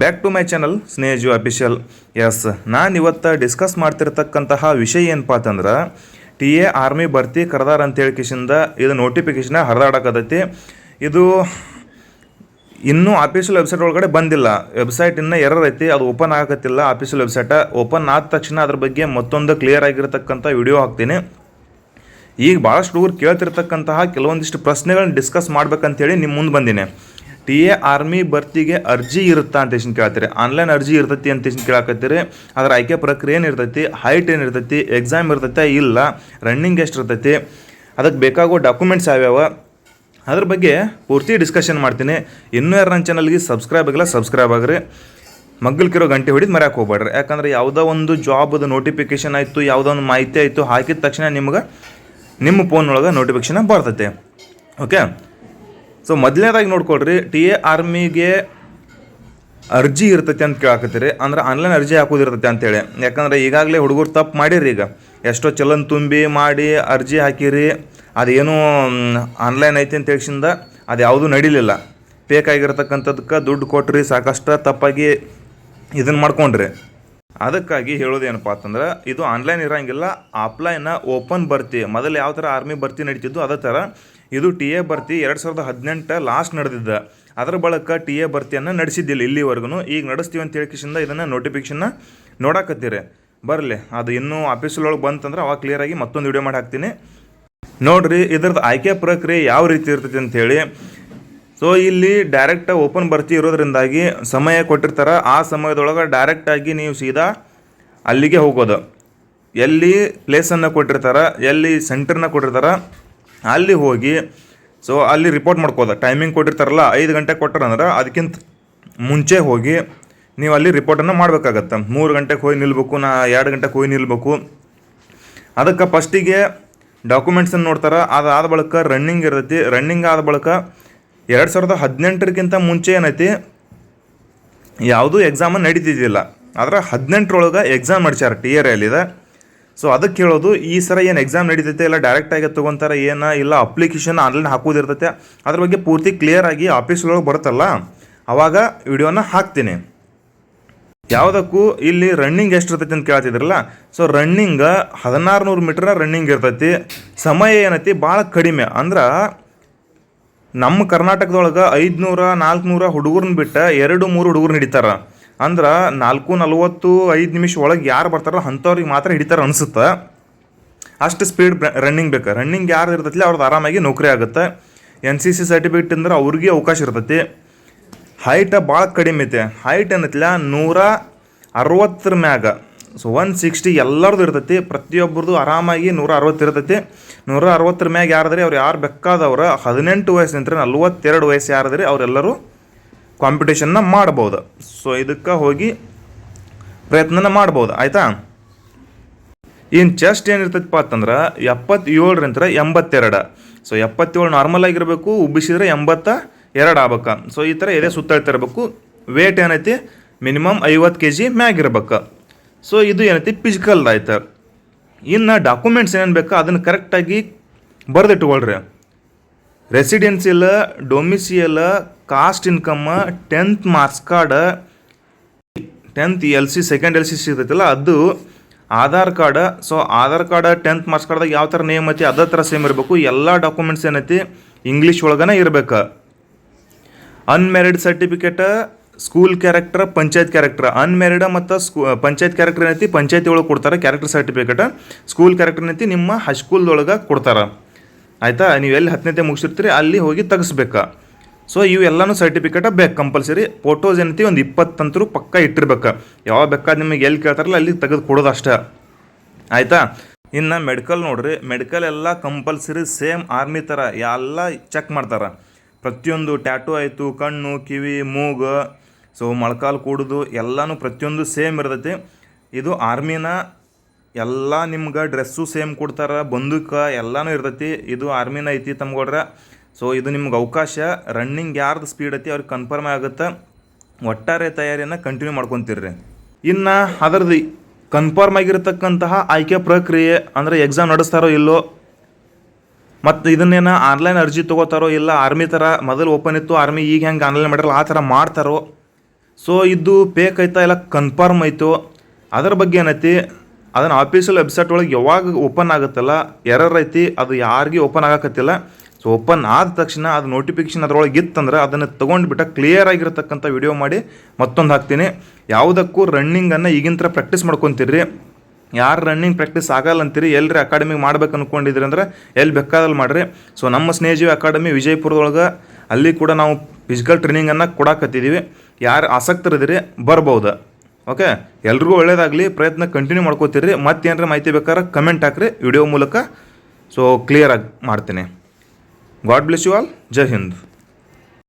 Back to my channel Snehaju official yes ನಾನು ಇವತ್ತು discuss ಮಾಡ್ತಿರ್ತಕ್ಕಂತಹ ವಿಷಯ ಏನಪ್ಪ ಅಂತಂದ್ರೆ, ಟಿ ಎ ಆರ್ಮಿ ಭರ್ತಿ ಕರೆದಾರ ಅಂತೇಳಿ ಕಿಶಿಂದ ಇದು ನೋಟಿಫಿಕೇಶನ್ ಹರಿದಾಡಕತೈತಿ ಇದು ಇನ್ನೂ ಆಫೀಷಿಯಲ್ ವೆಬ್ಸೈಟ್ ಒಳಗಡೆ ಬಂದಿಲ್ಲ. ವೆಬ್ಸೈಟ್ ಇನ್ನೂ ಎರರ್ ಐತಿ, ಅದು ಓಪನ್ ಆಗತ್ತಿಲ್ಲ ಆಫೀಷಿಯಲ್ ವೆಬ್ಸೈಟ್ ಓಪನ್ ಆದ ತಕ್ಷಣ ಅದ್ರ ಬಗ್ಗೆ ಮತ್ತೊಂದು ಕ್ಲಿಯರ್ ಆಗಿರತಕ್ಕಂಥ ವಿಡಿಯೋ ಹಾಕ್ತೀನಿ. ಈಗ ಭಾಳಷ್ಟು ಹುಡುಗರು ಕೇಳ್ತಿರ್ತಕ್ಕಂತಹ ಕೆಲವೊಂದಿಷ್ಟು ಪ್ರಶ್ನೆಗಳನ್ನ ಡಿಸ್ಕಸ್ ಮಾಡ್ಬೇಕಂತೇಳಿ ನಿಮ್ಮ ಮುಂದೆ ಬಂದಿನಿ. ಟಿ ಎ ಆರ್ಮಿ ಭರ್ತಿಗೆ ಅರ್ಜಿ ಇರುತ್ತಾ ಅಂತ ಹೇಳಿ ಕೇಳ್ತೀರಿ. ಆನ್ಲೈನ್ ಅರ್ಜಿ ಇರ್ತೈತಿ ಅಂತ ಕೇಳಾಕತ್ತೀರಿ. ಅದ್ರ ಆಯ್ಕೆ ಪ್ರಕ್ರಿಯೆ ಏನು ಇರ್ತೈತಿ? ಹೈಟ್ ಏನು ಇರ್ತೈತಿ? ಎಕ್ಸಾಮ್ ಇರ್ತೈತೆ ಇಲ್ಲ? ರನ್ನಿಂಗ್ ಎಷ್ಟು ಇರ್ತೈತಿ? ಅದಕ್ಕೆ ಬೇಕಾಗೋ ಡಾಕ್ಯುಮೆಂಟ್ಸ್ ಯಾವ್ಯಾವ? ಅದ್ರ ಬಗ್ಗೆ ಪೂರ್ತಿ ಡಿಸ್ಕಷನ್ ಮಾಡ್ತೀನಿ. ಇನ್ನೂ ಯಾರು ನನ್ನ ಚಾನಲ್ಗೆ ಸಬ್ಸ್ಕ್ರೈಬ್ ಆಗಿಲ್ಲ ಸಬ್ಸ್ಕ್ರೈಬ್ ಆಗ್ರಿ. ಮಗ್ಗಲ್ಕಿರೋ ಗಂಟೆ ಹೊಡಿದು ಮರ್ಯಾಕೆ ಹೋಗ್ಬೇಡ್ರಿ. ಯಾಕಂದ್ರೆ ಯಾವುದೋ ಒಂದು ಜಾಬ್ ನೋಟಿಫಿಕೇಶನ್ ಆಯಿತು, ಯಾವುದೋ ಒಂದು ಮಾಹಿತಿ ಆಯಿತು, ಹಾಕಿದ ತಕ್ಷಣ ನಿಮ್ಗೆ ನಿಮ್ಮ ಫೋನ್ ಒಳಗೆ ನೋಟಿಫಿಕೇಶನ್ ಬರ್ತೈತೆ. ಓಕೆ ಸೊ ಮೊದಲನೇದಾಗಿ ನೋಡ್ಕೊಳ್ರಿ ಟಿ ಎ ಆರ್ಮಿಗೆ ಅರ್ಜಿ ಇರ್ತೈತಿ ಅಂತ ಕೇಳಾಕತ್ತೀರಿ. ಅಂದ್ರೆ ಆನ್ಲೈನ್ ಅರ್ಜಿ ಹಾಕೋದಿರ್ತೈತಿ ಅಂತೇಳಿ. ಯಾಕಂದ್ರೆ ಈಗಾಗಲೇ ಹುಡುಗರು ತಪ್ಪು ಮಾಡಿರಿ ಈಗ. ಎಷ್ಟೋ ಚಲನ್ ತುಂಬಿ ಮಾಡಿ ಅರ್ಜಿ ಹಾಕಿರಿ. ಅದೇನು ಆನ್ಲೈನ್ ಐತಿ ಅಂತ ಹೇಳ್ಸಿಂದ ಅದು ಯಾವುದೂ ನಡೀಲಿಲ್ಲ. ಬೇಕಾಗಿರ್ತಕ್ಕಂಥದಕ್ಕೆ ದುಡ್ಡು ಕೊಟ್ರಿ, ಸಾಕಷ್ಟು ತಪ್ಪಾಗಿ ಇದನ್ನು ಮಾಡ್ಕೊಂಡ್ರಿ. ಅದಕ್ಕಾಗಿ ಹೇಳೋದೇನಪ್ಪ ಅಂತಂದ್ರೆ, ಇದು ಆನ್ಲೈನ್ ಇರೋಂಗಿಲ್ಲ ಆಫ್ಲೈನ್ ಓಪನ್ ಬರ್ತಿ ಮೊದಲು ಯಾವ ಥರ ಆರ್ಮಿ ಭರ್ತಿ ನಡೀತಿದ್ದು ಅದೇ ಥರ ಇದು ಟಿ ಎ ಭರ್ತಿ ಎರಡು ಸಾವಿರದ ಹದಿನೆಂಟು ಲಾಸ್ಟ್ ನಡೆದಿದ್ದ. ಅದರ ಬಳಕ ಟಿ ಎ ಭರ್ತಿಯನ್ನು ನಡೆಸಿದ್ದಿಲ್ಲ ಇಲ್ಲಿವರೆಗೂ. ಈಗ ನಡೆಸ್ತೀವಿ ಅಂತ ಹೇಳ್ಕಿಸಿಂದ ಇದನ್ನು ನೋಟಿಫಿಕೇಶನ್ನ ನೋಡಾಕತ್ತೀರಿ. ಬರಲಿ, ಅದು ಇನ್ನೂ ಆಫೀಸೊಳಗೆ ಬಂತಂದ್ರೆ ಅವಾಗ ಕ್ಲಿಯರಾಗಿ ಮತ್ತೊಂದು ವಿಡಿಯೋ ಮಾಡಿ ಹಾಕ್ತೀನಿ. ನೋಡ್ರಿ ಇದ್ರದ್ದು ಆಯ್ಕೆ ಪ್ರಕ್ರಿಯೆ ಯಾವ ರೀತಿ ಇರ್ತೈತಿ ಅಂಥೇಳಿ ಸೊ ಇಲ್ಲಿ ಡೈರೆಕ್ಟ್ ಓಪನ್ ಭರ್ತಿ ಇರೋದ್ರಿಂದಾಗಿ ಸಮಯ ಕೊಟ್ಟಿರ್ತಾರೆ. ಆ ಸಮಯದೊಳಗೆ ಡೈರೆಕ್ಟಾಗಿ ನೀವು ಸೀದಾ ಅಲ್ಲಿಗೆ ಹೋಗೋದು. ಎಲ್ಲಿ ಪ್ಲೇಸನ್ನು ಕೊಟ್ಟಿರ್ತಾರೆ, ಎಲ್ಲಿ ಸೆಂಟರ್ನ ಕೊಟ್ಟಿರ್ತಾರೆ ಅಲ್ಲಿ ಹೋಗಿ ಸೊ ಅಲ್ಲಿ ರಿಪೋರ್ಟ್ ಮಾಡ್ಕೋದ. ಟೈಮಿಂಗ್ ಕೊಟ್ಟಿರ್ತಾರಲ್ಲ, ಐದು ಗಂಟೆ ಕೊಟ್ಟಾರಂದ್ರೆ ಅದಕ್ಕಿಂತ ಮುಂಚೆ ಹೋಗಿ ನೀವು ಅಲ್ಲಿ ರಿಪೋರ್ಟನ್ನು ಮಾಡಬೇಕಾಗತ್ತೆ. ಮೂರು ಗಂಟೆಗೆ ಹೋಗಿ ನಿಲ್ಬೇಕು, ನಾ ಎರಡು ಗಂಟೆಗೆ ಹೋಗಿ ನಿಲ್ಬೇಕು. ಅದಕ್ಕೆ ಫಸ್ಟಿಗೆ ಡಾಕ್ಯುಮೆಂಟ್ಸನ್ನು ನೋಡ್ತಾರೆ. ಅದಾದ ಬಳಿಕ ರನ್ನಿಂಗ್ ಇರ್ತೈತಿ. ರನ್ನಿಂಗ್ ಆದ ಬಳಿಕ ಎರಡು ಸಾವಿರದ ಹದಿನೆಂಟರಕ್ಕಿಂತ ಮುಂಚೆ ಏನೈತಿ, ಯಾವುದೂ ಎಕ್ಸಾಮ್ ನಡೀತಿದ್ದಿಲ್ಲ. ಆದರೆ ಹದಿನೆಂಟರೊಳಗೆ ಎಕ್ಸಾಮ್ ನಡೆಸ್ಯಾರ ಟಿ ಆರ್ ಎಲ್ಲಿದೆ ಸೊ ಅದಕ್ಕೆ ಹೇಳೋದು, ಈ ಸರ ಏನು ಎಕ್ಸಾಮ್ ನಡೀತೈತೆ ಇಲ್ಲ ಡೈರೆಕ್ಟಾಗಿ ತೊಗೊಂತಾರೆ ಏನು ಇಲ್ಲ ಅಪ್ಲಿಕೇಶನ್ ಆನ್ಲೈನ್ ಹಾಕೋದಿರ್ತೈತೆ ಅದ್ರ ಬಗ್ಗೆ ಪೂರ್ತಿ ಕ್ಲಿಯರ್ ಆಗಿ ಆಫೀಸ್ಗಳೊಳಗೆ ಬರುತ್ತಲ್ಲ, ಅವಾಗ ವಿಡಿಯೋನ ಹಾಕ್ತೀನಿ. ಯಾವುದಕ್ಕೂ ಇಲ್ಲಿ ರನ್ನಿಂಗ್ ಎಷ್ಟು ಇರ್ತೈತಿ ಅಂತ ಕೇಳ್ತಿದ್ರಲ್ಲ? ಸೊ ರನ್ನಿಂಗ್ ಹದಿನಾರು ನೂರು ಮೀಟ್ರ್ ರನ್ನಿಂಗ್ ಇರ್ತೈತಿ. ಸಮಯ ಏನೈತಿ? ಭಾಳ ಕಡಿಮೆ. ಅಂದ್ರೆ ನಮ್ಮ ಕರ್ನಾಟಕದೊಳಗೆ ಐದುನೂರ, ನಾಲ್ಕುನೂರ ಹುಡುಗರನ್ನ ಬಿಟ್ಟು ಎರಡು, ಮೂರು ಹುಡುಗರು ಹಿಡಿತಾರ ಅಂದ್ರೆ ನಾಲ್ಕು ನಲ್ವತ್ತು ಐದು ನಿಮಿಷ ಒಳಗೆ ಯಾರು ಬರ್ತಾರೋ ಅಂಥವ್ರಿಗೆ ಮಾತ್ರ ಹಿಡಿತಾರೆ ಅನಿಸುತ್ತೆ. ಅಷ್ಟು ಸ್ಪೀಡ್ ರನ್ನಿಂಗ್ ಬೇಕು. ರನ್ನಿಂಗ್ ಯಾರು ಇರ್ತೈತಿ ಅವ್ರದ್ದು ಆರಾಮಾಗಿ ನೌಕರಿ ಆಗುತ್ತೆ. ಎನ್ ಸಿ ಸಿ ಸರ್ಟಿಫಿಕೇಟ್ ಅಂದ್ರೆ ಅವ್ರಿಗೆ ಅವಕಾಶ ಇರ್ತೈತಿ. ಹೈಟ್ ಭಾಳ ಕಡಿಮೆ ಐತೆ. ಹೈಟ್ ಏನೈತಿಲ್ಲ ನೂರ ಅರವತ್ತರ ಮ್ಯಾಗ. ಸೊ ಒನ್ ಸಿಕ್ಸ್ಟಿ ಎಲ್ಲರದು ಇರ್ತೈತಿ. ಪ್ರತಿಯೊಬ್ಬರದು ಆರಾಮಾಗಿ ನೂರ ಅರವತ್ತು ಇರ್ತೈತಿ. ನೂರ ಅರವತ್ತರ ಮ್ಯಾಗ ಯಾರಾದ್ರೆ ಅವ್ರು ಯಾರು ಬೇಕಾದವ್ರು ಹದಿನೆಂಟು ವಯಸ್ಸಿನಿಂದ ನಲ್ವತ್ತೆರಡು ವಯಸ್ಸು ಯಾರಿದ್ರೆ ಅವರೆಲ್ಲರೂ ಕಾಂಪಿಟೇಷನ್ನ ಮಾಡ್ಬೋದು. ಸೊ ಇದಕ್ಕೆ ಹೋಗಿ ಪ್ರಯತ್ನನ ಮಾಡ್ಬೋದು. ಆಯಿತಾ? ಇನ್ನು ಚೆಸ್ಟ್ ಏನಿರ್ತೈತಪ್ಪ ಅಂತಂದ್ರೆ ಎಪ್ಪತ್ತೇಳರಿಂದ ಎಂಬತ್ತೆರಡು. ಸೊ ಎಪ್ಪತ್ತೇಳು ನಾರ್ಮಲ್ ಆಗಿರಬೇಕು, ಉಬ್ಬಿಸಿದ್ರೆ ಎಂಬತ್ತ ಎರಡು ಆಗ್ಬೇಕು. ಸೊ ಈ ಥರ ಎದೆ ಸುತ್ತಾಡ್ತಾ ಇರಬೇಕು. ವೇಟ್ ಏನೈತಿ? ಮಿನಿಮಮ್ ಐವತ್ತು ಕೆ ಜಿ ಮ್ಯಾಗಿರ್ಬೇಕು ಸೊ ಇದು ಏನೈತಿ? ಫಿಸಿಕಲ್ ಆಯ್ತು ಇನ್ನು ಡಾಕ್ಯುಮೆಂಟ್ಸ್ ಏನೇನು ಬೇಕು? ಅದನ್ನು ಕರೆಕ್ಟಾಗಿ ಬರೆದಿಟ್ಕೊಳ್ರಿ. Residential domicile caste income tenth marks card tenth L C second L C ಸಿಗ್ತೈತಲ್ಲ ಅದು Aadhaar card so Aadhaar card tenth marks ಕಾರ್ಡ್ದಾಗ ಯಾವ ಥರ ನೇಮ್ ಐತಿ, ಅದೇ ಥರ ಸೇಮ್ ಇರಬೇಕು. ಎಲ್ಲ ಡಾಕ್ಯುಮೆಂಟ್ಸ್ ಏನೈತಿ ಇಂಗ್ಲೀಷ್ ಒಳಗೇ ಇರಬೇಕು. Unmarried certificate school character panchayat character unmarried ಮತ್ತು ಸ್ಕೂ, ಪಂಚಾಯತ್ ಕ್ಯಾರೆಕ್ಟರ್ ಏನೈತಿ ಪಂಚಾಯತಿ ಒಳಗೆ ಕೊಡ್ತಾರೆ ಕ್ಯಾರೆಕ್ಟರ್ ಸರ್ಟಿಫಿಕೇಟ್ ಸ್ಕೂಲ್ ಕ್ಯಾರೆಕ್ಟರ್ ಏನೈತಿ, ನಿಮ್ಮ ಹೈಸ್ಕೂಲ್ದೊಳಗೆ ಕೊಡ್ತಾರೆ. ಆಯಿತಾ? ನೀವು ಎಲ್ಲಿ ಹತ್ತನೇತೆ ಮುಗಿಸಿರ್ತೀರಿ, ಅಲ್ಲಿ ಹೋಗಿ ತೆಗಿಸ್ಬೇಕು? ಸೊ ಇವೆಲ್ಲನೂ ಸರ್ಟಿಫಿಕೇಟ ಬೇಕು ಕಂಪಲ್ಸರಿ ಫೋಟೋಸ್ ಏನೈತಿ, ಒಂದು ಇಪ್ಪತ್ತಂತರೂ ಪಕ್ಕ ಇಟ್ಟಿರ್ಬೇಕು. ಯಾವಾಗ ಬೇಕಾದ ನಿಮಗೆ ಎಲ್ಲಿ ಕೇಳ್ತಾರಲ್ಲ ಅಲ್ಲಿ ತೆಗೆದು ಕೊಡೋದು ಅಷ್ಟೇ. ಆಯಿತಾ? ಇನ್ನು ಮೆಡಿಕಲ್ ನೋಡ್ರಿ ಮೆಡಿಕಲ್ ಎಲ್ಲ ಕಂಪಲ್ಸರಿ ಸೇಮ್ ಆರ್ಮಿ ಥರ ಎಲ್ಲ ಚೆಕ್ ಮಾಡ್ತಾರೆ. ಪ್ರತಿಯೊಂದು ಟ್ಯಾಟೂ ಆಯಿತು, ಕಣ್ಣು, ಕಿವಿ, ಮೂಗು ಸೊ ಮೊಳಕಾಲು ಕೂಡುದು, ಎಲ್ಲನೂ ಪ್ರತಿಯೊಂದು ಸೇಮ್ ಇರ್ತೈತಿ. ಇದು ಆರ್ಮಿನ ಎಲ್ಲ ನಿಮ್ಗೆ ಡ್ರೆಸ್ಸು ಸೇಮ್ ಕೊಡ್ತಾರೆ, ಬಂದೂಕ ಎಲ್ಲನೂ ಇರ್ತೈತಿ. ಇದು ಆರ್ಮಿನ ಐತಿ ತಮ್ಗೊಳ್ರ ಸೊ ಇದು ನಿಮ್ಗೆ ಅವಕಾಶ. ರನ್ನಿಂಗ್ ಯಾರ್ದು ಸ್ಪೀಡ್ ಐತಿ ಅವ್ರಿಗೆ ಕನ್ಫರ್ಮ್ ಆಗುತ್ತೆ. ಒಟ್ಟಾರೆ ತಯಾರಿಯನ್ನು ಕಂಟಿನ್ಯೂ ಮಾಡ್ಕೊತಿರ್ರಿ. ಇನ್ನು ಅದರದ್ದು ಕನ್ಫರ್ಮ್ ಆಗಿರತಕ್ಕಂತಹ ಆಯ್ಕೆ ಪ್ರಕ್ರಿಯೆ ಅಂದರೆ ಎಕ್ಸಾಮ್ ನಡೆಸ್ತಾರೋ ಇಲ್ಲೋ, ಮತ್ತು ಇದನ್ನೇನು ಆನ್ಲೈನ್ ಅರ್ಜಿ ತೊಗೋತಾರೋ ಇಲ್ಲ ಆರ್ಮಿ ಥರ ಮೊದಲು ಓಪನ್ ಇತ್ತು ಆರ್ಮಿ ಈಗ ಹೆಂಗೆ ಆನ್ಲೈನ್ ಮಾಡಿರಲ್ಲ ಆ ಥರ ಮಾಡ್ತಾರೋ. ಸೊ ಇದು ಪೇಕ್ ಐತಾ ಇಲ್ಲ ಕನ್ಫರ್ಮ್ ಆಯಿತು ಅದರ ಬಗ್ಗೆ ಏನೈತಿ? ಅದನ್ನು ಆಫೀಷಿಯಲ್ ವೆಬ್ಸೈಟ್ ಒಳಗೆ ಯಾವಾಗ ಓಪನ್ ಆಗುತ್ತಲ್ಲ ಎರರ್ ಐತಿ, ಅದು ಯಾರಿಗೆ ಓಪನ್ ಆಗಕತ್ತಿಲ್ಲ. ಸೊ ಓಪನ್ ಆದ ತಕ್ಷಣ ಅದು ನೋಟಿಫಿಕೇಶನ್ ಅದರೊಳಗೆ ಇತ್ತಂದ್ರೆ ಅದನ್ನು ತೊಗೊಂಡ್ಬಿಟ್ಟು ಕ್ಲಿಯರ್ ಆಗಿರತಕ್ಕಂಥ ವಿಡಿಯೋ ಮಾಡಿ ಮತ್ತೊಂದು ಹಾಕ್ತೀನಿ. ಯಾವುದಕ್ಕೂ ರನ್ನಿಂಗನ್ನು ಈಗಿನ ಥರ ಪ್ರಾಕ್ಟೀಸ್ ಮಾಡ್ಕೊತೀರಿ ಯಾರು ರನ್ನಿಂಗ್ ಪ್ರಾಕ್ಟೀಸ್ ಆಗಲ್ಲ ಅಂತೀರಿ ಎಲ್ಲರಿ ಅಕಾಡೆಮಿಗೆ ಮಾಡ್ಬೇಕು ಅಂದ್ಕೊಂಡಿದ್ರಿ ಅಂದರೆ ಎಲ್ಲಿ ಬೇಕಾದಲ್ಲಿ ಮಾಡಿರಿ. ಸೊ ನಮ್ಮ ಸ್ನೇಹಜೀವಿ ಅಕಾಡೆಮಿ ವಿಜಯಪುರದೊಳಗೆ ಅಲ್ಲಿ ಕೂಡ ನಾವು ಫಿಸಿಕಲ್ ಟ್ರೈನಿಂಗನ್ನು ಕೊಡಾಕತ್ತಿದ್ದೀವಿ ಯಾರು ಆಸಕ್ತರಿದ್ದೀರಿ ಬರ್ಬೋದು. ಓಕೆ ಎಲ್ರಿಗೂ ಒಳ್ಳೇದಾಗಲಿ. ಪ್ರಯತ್ನ ಕಂಟಿನ್ಯೂ ಮಾಡ್ಕೋತೀರಿ. ಏನಾರ ಮಾಹಿತಿ ಬೇಕಾದ್ರೆ ಕಮೆಂಟ್ ಹಾಕ್ರಿ. ವಿಡಿಯೋ ಮೂಲಕ. ಸೊ ಕ್ಲಿಯರಾಗಿ ಮಾಡ್ತೀನಿ. God bless you all Jai Hind